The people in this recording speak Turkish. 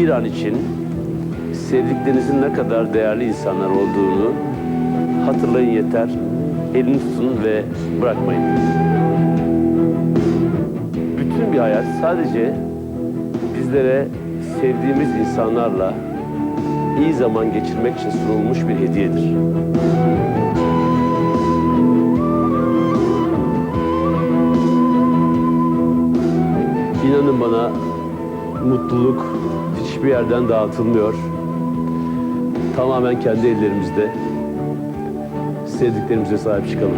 bir an için sevdiklerinizin ne kadar değerli insanlar olduğunu hatırlayın yeter. Elini tutun ve bırakmayın. Bütün bir hayat sadece bizlere sevdiğimiz insanlarla iyi zaman geçirmek için sunulmuş bir hediyedir. İnanın bana mutluluk hiçbir yerden dağıtılmıyor. Tamamen kendi ellerimizde. Sevdiklerimize sahip çıkalım.